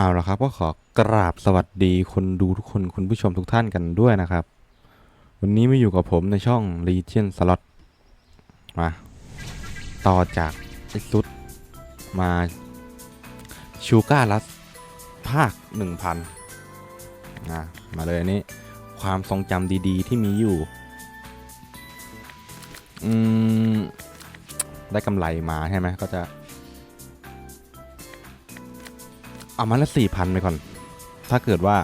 เอาละครับก็ขอกราบสวัสดีคนดูทุกคนคุณผู้ชมทุกท่านกันด้วยนะครับ วันนี้มาอยู่กับผมในช่อง Legion Slot มาต่อจากไอซุดมาชูการัสภาค 1000นะมาเลยอันนี้ ความทรงจำดีๆ ที่มีอยู่ อืม ได้กำไรมาใช่ไหมก็จะ เอามาละสี่พันไปก่อน ถ้าเกิดว่า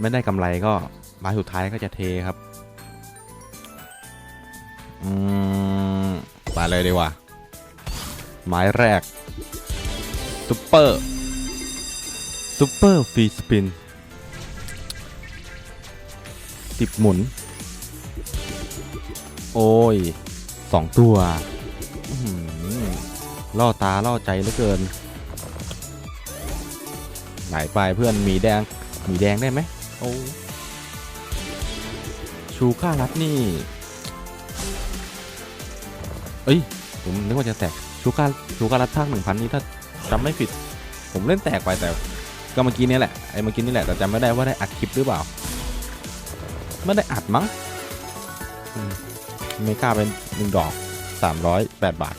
ไม่ได้กำไรก็ไม้สุดท้ายก็จะเทครับ อืมไปเลยดีกว่าไม้แรกซุปเปอร์ซุปเปอร์ฟรีสปินสิบหมุน โอ้ยสองตัวล่อตาล่อใจเหลือเกิน ไหนไปเพื่อนมีแดงมีแดงได้ไหมโอ้ชูก้ารัดนี่เอ้ยผมนึกว่าจะแตกชูก้าชูก้ารัดภาคหนึ่งพันนี่ถ้าจำไม่ผิด ผมเล่นแตกไปแต่ก็เมื่อกี้นี่แหละไอ้เมื่อกี้นี่แหละแต่จำไม่ได้ว่าได้อัดคลิปหรือเปล่าไม่ได้อัดมั้งเมกาเป็นหนึ่งดอกสามร้อยแปดบาท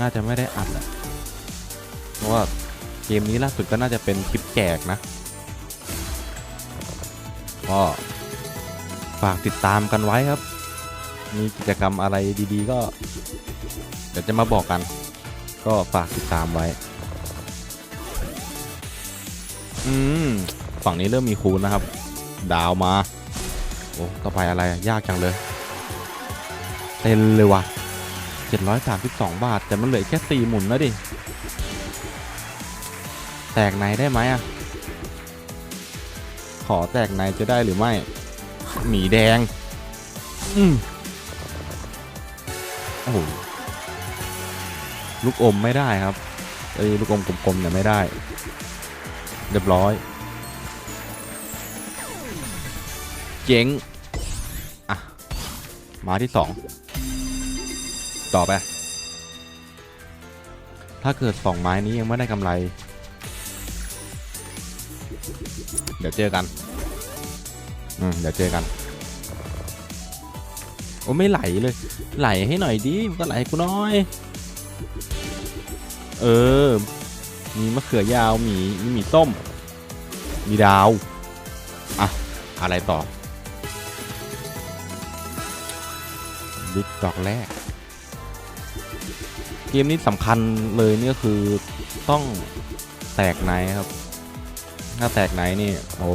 น่าจะไม่ได้อัดอะเพราะว่า กมนี้ล่าสุดก็น่าจะเป็นคลิปแจกนะ ก็ฝากติดตามกันไว้ครับ มีกิจกรรมอะไรดีๆ ก็ เดี๋ยวจะมาบอกกัน ก็ฝากติดตามไว้ อืม ฝั่งนี้เริ่มมีคูณนะครับ ดาวมา โอ้ก็ไปอะไรยากจังเลยเต็นเลยว่ะ732 บาท แต่มันเหลือแค่ 4 หมุนแล้วดิ แตกในได้ไหมอะ ขอแตกในจะได้หรือไม่ หมีแดง อืมโอ้โหลูกอมไม่ได้ครับไอ้ยลูกอมกลมๆเนี่ยไม่ได้ เรียบร้อย เจ๋ง อะ มาที่สอง ต่อไป ถ้าเกิดสองไม้นี้ยังไม่ได้กำไร เดี๋ยวเจอกัน อืม เดี๋ยวเจอกัน โอ้ไม่ไหลเลย ไหลให้หน่อยดิมันก็ไหลให้กูน้อย เออ มีมะเขือยาวมีมีหมีส้ม มีดาว อะ อะไรต่อดิดดอกแรก เกมนี้สำคัญเลยเนี่ยคือต้องแตกในครับ ถ้าแตกไหนนี่โอ้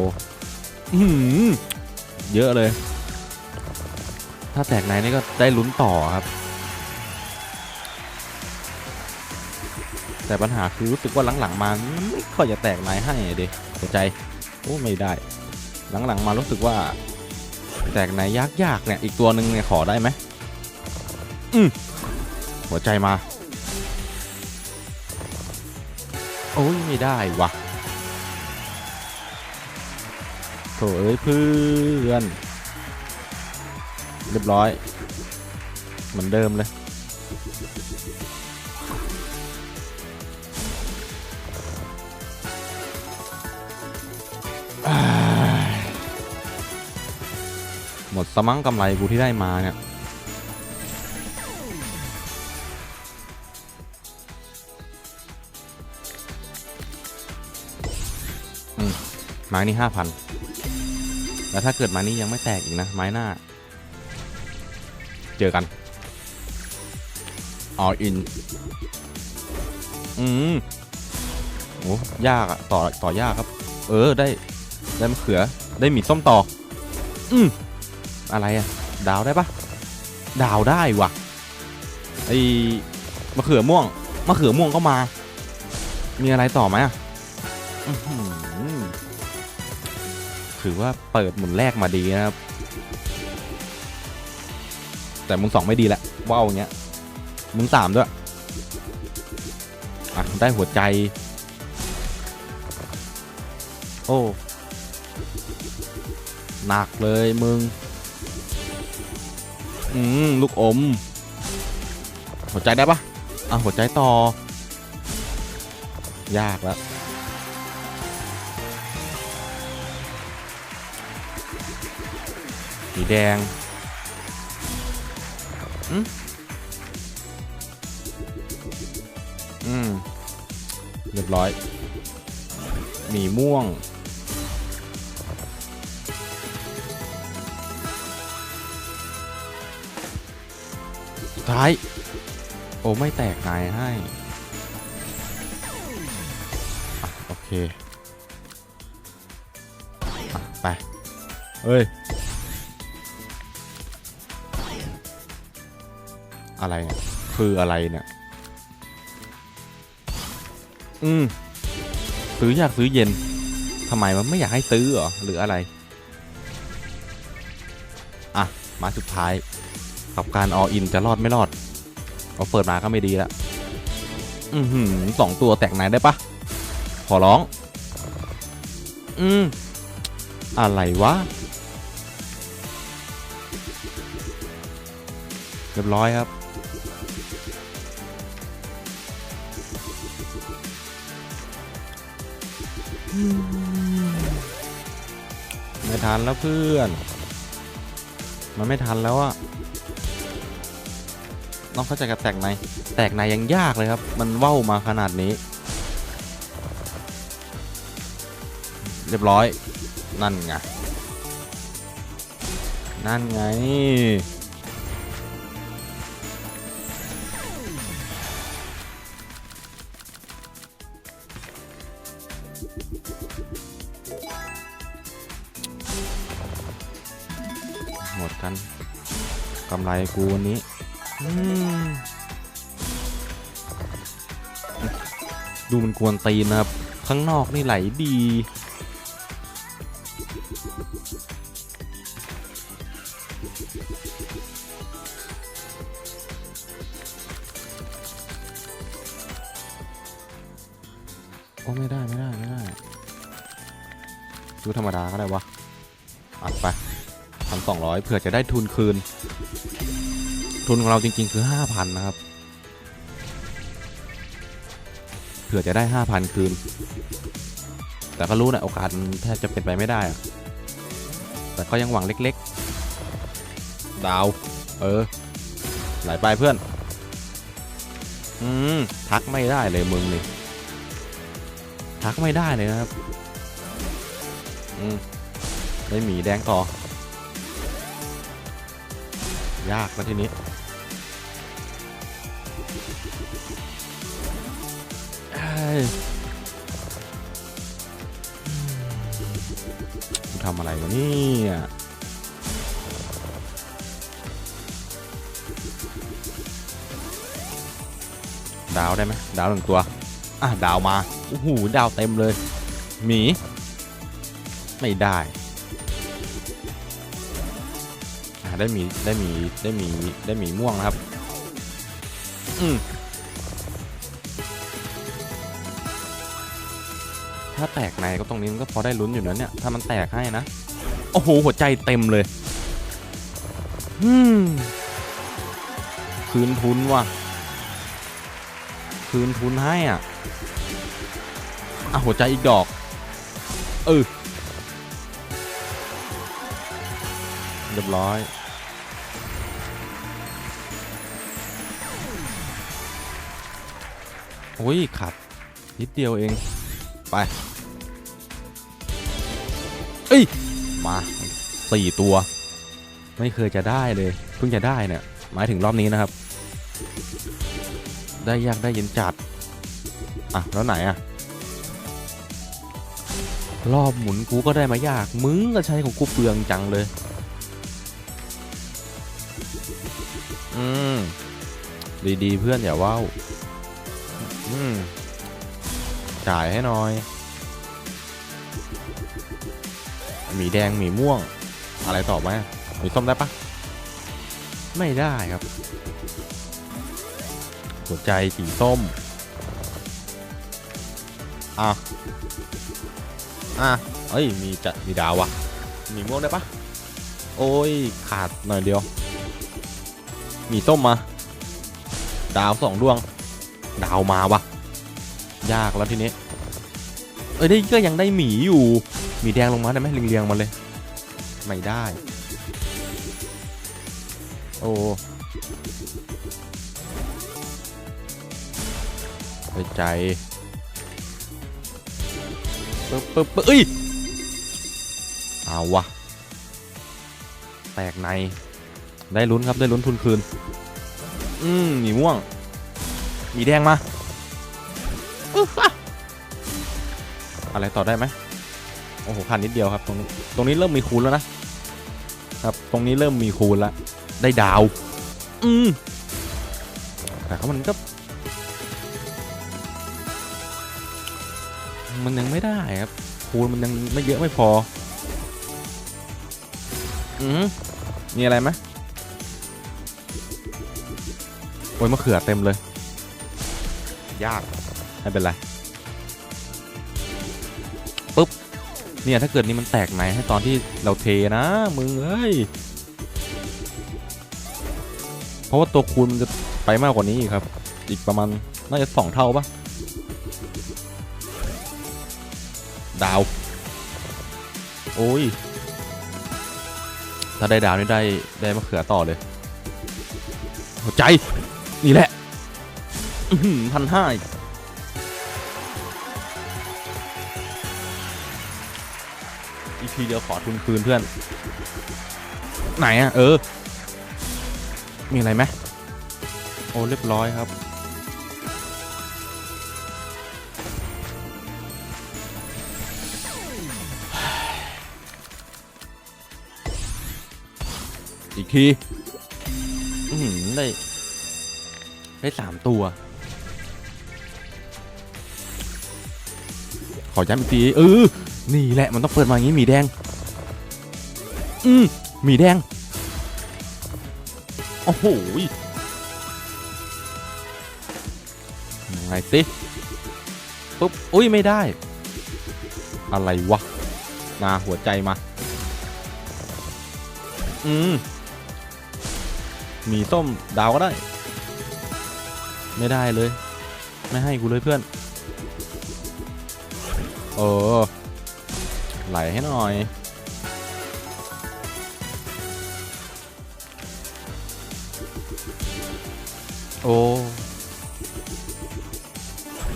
อื้อหือเยอะเลย ถ้าแตกไหนนี่ก็ได้ลุ้นต่อครับ แต่ปัญหาคือรู้สึกว่าหลังๆมามันไม่ค่อยจะแตกไหนให้เด็หัวใจ โอ้ไม่ได้ หลังๆมารู้สึกว่า แตกไหนยากๆเนี่ย อีกตัวหนึ่งเนี่ยขอได้ไหมอืมหัวใจมา โอ้ยไม่ได้วะ โถเอ้ยเพื่อนเรียบร้อย เหมือนเดิมเลยหมดสมั้งกำไรกูที่ได้มาเนี่ยไม้นี่ห้าพัน แล้วถ้าเกิดไม้นี้ยังไม่แตกอีกนะ ไม้หน้า เจอกันอออิน อืมโอ้ยากอะต่อต่อยากครับ เออได้ ได้มะเขือ ได้หมี่ส้มต่อ อืมอะไรอะดาวได้ปะดาวได้วะไอมะเขือม่วงมะเขือม่วงก็มา มีอะไรต่อไหมอะอื้อหือ ถือว่าเปิดหมุนแรกมาดีนะครับ แต่หมุนสองไม่ดีแหละว่าวอย่างเงี้ยมุนสามด้วยอะได้หัวใจ โอ้หนักเลยมึง อืม ลูกอม หัวใจได้ปะอะหัวใจต่อ ยากแล้ว หมีแดงอืมอืมเรียบร้อยหมีม่วง สุดท้าย โอ้ไม่แตกนายให้อโอเคอไป เฮ้ย อะไรคืออะไรเนี่ย อืมซื้ออยากซื้อเย็นทำไมมันไม่อยากให้ซื้อเหรอหรืออะไร อะ มาสุดท้าย กับการออินจะรอดไม่รอด เอาเปิดมาก็ไม่ดีละอือหือสองตัวแตกไหนได้ปะขอร้อง อืมอะไรวะเรียบร้อยครับ ไม่ทันแล้วเพื่อน มันไม่ทันแล้วอะน้องเข้าใจกับแตกใน แตกในยังยากเลยครับ มันเว้ามาขนาดนี้ เรียบร้อย นั่นไง นั่นไงำไรกูวันนี้ดูมันกวนตีนนะครับ ข้างนอกนี่ไหลดี โอ้ไม่ได้ไม่ได้ไม่ได้ดูธรรมดาก็ได้วะอัดไปพันสองร้อยเผื่อจะได้ทุนคืน ทุนของเราจริง ๆ คือห้าพันนะครับ เผื่อจะได้ห้าพันคืน แต่ก็รู้นะโอกาสแทบจะเป็นไปไม่ได้ แต่ก็ยังหวังเล็กๆ ดาว เออ ไหลไปเพื่อน อืม ทักไม่ได้เลยมึงนี่ ทักไม่ได้เลยนะครับ อืม ได้หมีแดงต่อยากนะทีนี้ ทำอะไรวะเนี่ยดาวได้ไหมดาวหนึ่งตัว อะ ดาวมาโอ้โหดาวเต็มเลย หมี ไม่ได้ได้มีได้มีได้มีได้มีม่วงนะครับ อืม ถ้าแตกในก็ตรงนี้มันก็พอได้ลุ้นอยู่นะเนี่ย ถ้ามันแตกให้นะ โอ้โห หัวใจเต็มเลยอืมคืนทุนว่ะ คืนทุนให้อะ อะ หัวใจอีกดอก เออ เรียบร้อยโอ้ยขาดนิดเดียวเอง ไปเอ้ยมาสี่ตัว ไม่เคยจะได้เลย เพิ่งจะได้เนี่ยหมายถึงรอบนี้นะครับ ได้ยากได้เย็นจัดอะแล้วไหนอะรอบหมุนกูก็ได้มายาก มึงก็ใช้ของกูเปลืองจังเลย อืม ดีๆ เพื่อนอย่าว้าว อืม จ่ายให้หน่อย หมีแดงหมีม่วง อะไรต่อไหมหมีส้มได้ปะไม่ได้ครับ หัวใจสีส้ม อะ อะ เอ้ย มีจะมีดาววะมีม่วงได้ปะโอ้ย ขาดหน่อยเดียว มีส้มมา ดาวสองดวง ดาวมาวะ ยากแล้วทีนี้ เอ้ยได้ก็ยังได้หมีอยู่ หมีแดงลงมาได้ไหมเรียงๆมาเลย ไม่ได้ โอ้ไปใจปึ๊บปึ๊บปึ๊บเอ้ยเอาวะแตกใน ได้ลุ้นครับได้ลุ้นทุนคืน อืมหมีม่วง หมีแดงมา อะไรต่อได้ไหมโอ้โหขาดนิดเดียวครับตรงนี้ตรงนี้เริ่มมีคูณแล้วนะครับ ตรงนี้เริ่มมีคูณแล้วได้ดาว อืมแต่ก็มันก็ มันยังไม่ได้ครับ คูณมันยังไม่เยอะไม่พอ อืมมีอะไรไหมโอ้ยมะเขือเต็มเลย ยาก ไม่เป็นไร เนี่ยถ้าเกิดนี่มันแตกไหนให้ตอนที่เราเทนะมึงเอ้ยเพราะว่าตัวคูณมันจะไปมากกว่านี้ครับ อีกประมาณน่าจะสองเท่าปะดาว โอ้ย ถ้าได้ดาวนี่ได้ได้มะเขือต่อเลยหัวใจ นี่แหละพันห้าอีก ทีเดียวขอทุนคืนเพื่อน ไหนอะเออ มีอะไรไหมโอ้เรียบร้อยครับ อีกทีอือหือได้ได้สามตัว ขอย้ำอีกทีเออ นี่แหละมันต้องเปิดมาอย่างนี้หมีแดง อืมหมีแดง โอ้โหยังไงสิปุ๊บ อุ้ยไม่ได้ อะไรวะ มาหัวใจมา อืมมีส้มดาวก็ได้ ไม่ได้เลย ไม่ให้กูเลยเพื่อน เออ ไหลให้หน่อย โอ้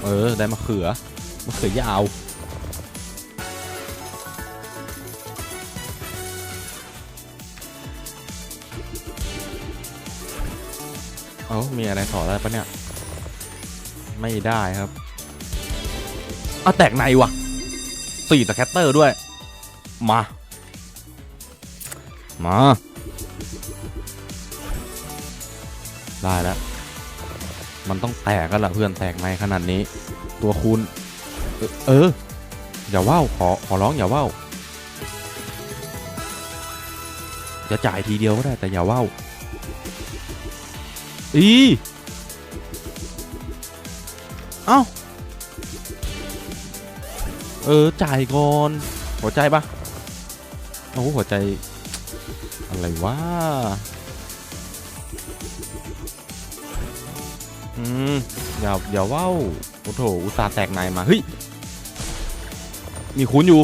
เออ ได้มะเขือมะเขือยาวเอ้ามีอะไรต่อได้ปะเนี่ย ไม่ได้ครับเอาแตกในวะสี่สแคตเตอร์ด้วย มา มา ได้แล้ว มันต้องแตกกันละเพื่อนแตกในขนาดนี้ ตัวคูณเออเออ อย่าว่าวขอขอร้องอย่าว่าวจะจ่ายทีเดียวก็ได้แต่อย่าว่าวอีเอ้า เออ จ่ายก่อนหัวใจปะ โอ้โหหัวใจ อะไรวะอืมอย่าอย่าว่าวโอ้โถอุตส่าห์แตกในมาเฮ้ยมีคูณอยู่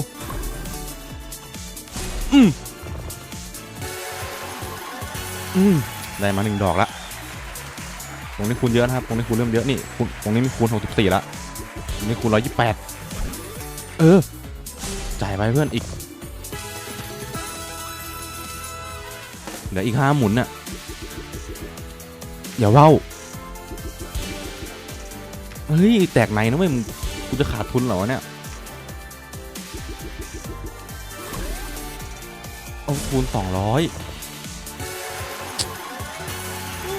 อืมอืมได้มาหนึ่งดอกละตรงนี้คูณเยอะนะครับตรงนี้คูณเริ่มเยอะนี่คูณตรงนี้มีคูณ64ละตรงนี้คูณ128เออจ่ายไปเพื่อนอีก เหลืออีกห้าหมุนน่ะ อย่าเว้าเฮ้ย แตกในนะเว้ยมึงกูจะขาดทุนเหรอเนี่ย เอาคูณสองร้อย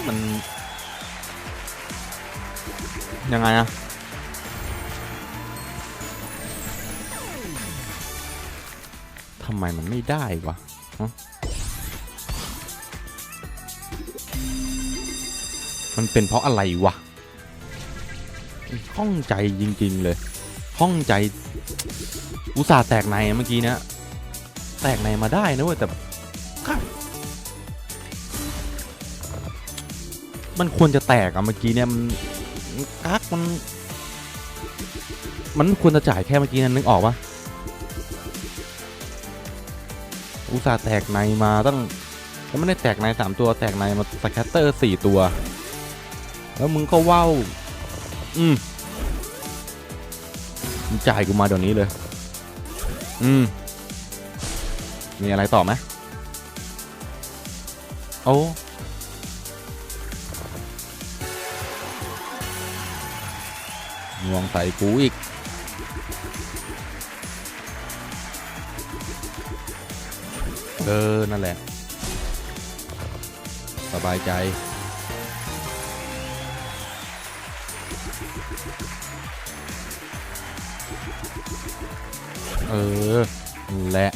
มัน ยังไงอะทำไมมันไม่ได้วะ มันเป็นเพราะอะไรวะข้องใจจริง ๆ เลยข้องใจ อุตส่าห์แตกในเมื่อกี้นี้ยแตกในมาได้นะเว้ยแต่มันควรจะแตกอะเมื่อกี้เนี่ยมันกักมัน มันควรจะจ่ายแค่เมื่อกี้นั้นนึกออกปะอุตส่าห์แตกในมาตั้งแล้วไม่ได้แตกในสามตัวแตกในมาสแคตเตอร์สี่ตัว แล้วมึงก็ว่าวอืมมึงจ่ายกูมาเดี๋ยวนี้เลย อืม มีอะไรต่อไหมโอ้งวงใส่กูอีก เออ นั่นแหละ สบายใจ เออและ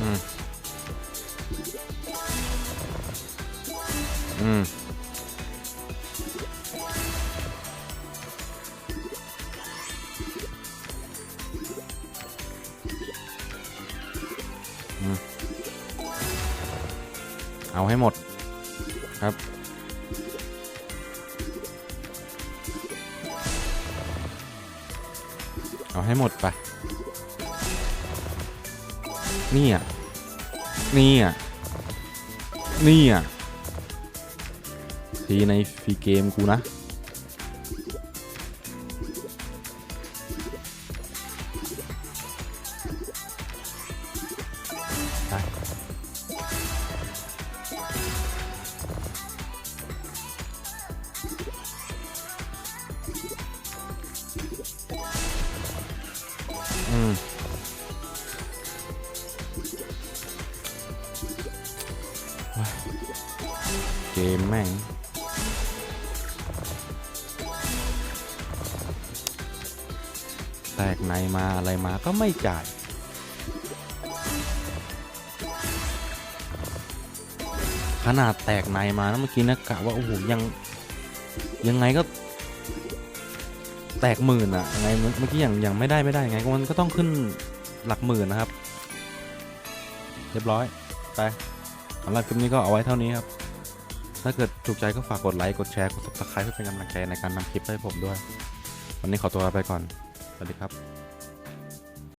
อืม อืม ให้หมดครับเอาให้หมดไป นี่อะ นี่อะ นี่อะทีในฟรีเกมกูนะ แตกในมาอะไรมาก็ไม่จ่าย ขนาดแตกในมานะเมื่อกี้นะกะว่าโอ้โหยังยังไงก็แตกหมื่นอะยังไงเมื่อกี้อยังยังไม่ได้ไม่ได้ยังไงก็มันก็ต้องขึ้นหลักหมื่นนะครับ เรียบร้อยไปสำหรับคลิปนี้ก็เอาไว้เท่านี้ครับ ถ้าเกิดถูกใจก็ฝากกดไลค์ กดแชร์ กด subscribe เพื่อเป็นกำลังใจในการนำคลิปให้ผมด้วย วันนี้ขอตัวลาไปก่อน วัสดีครับ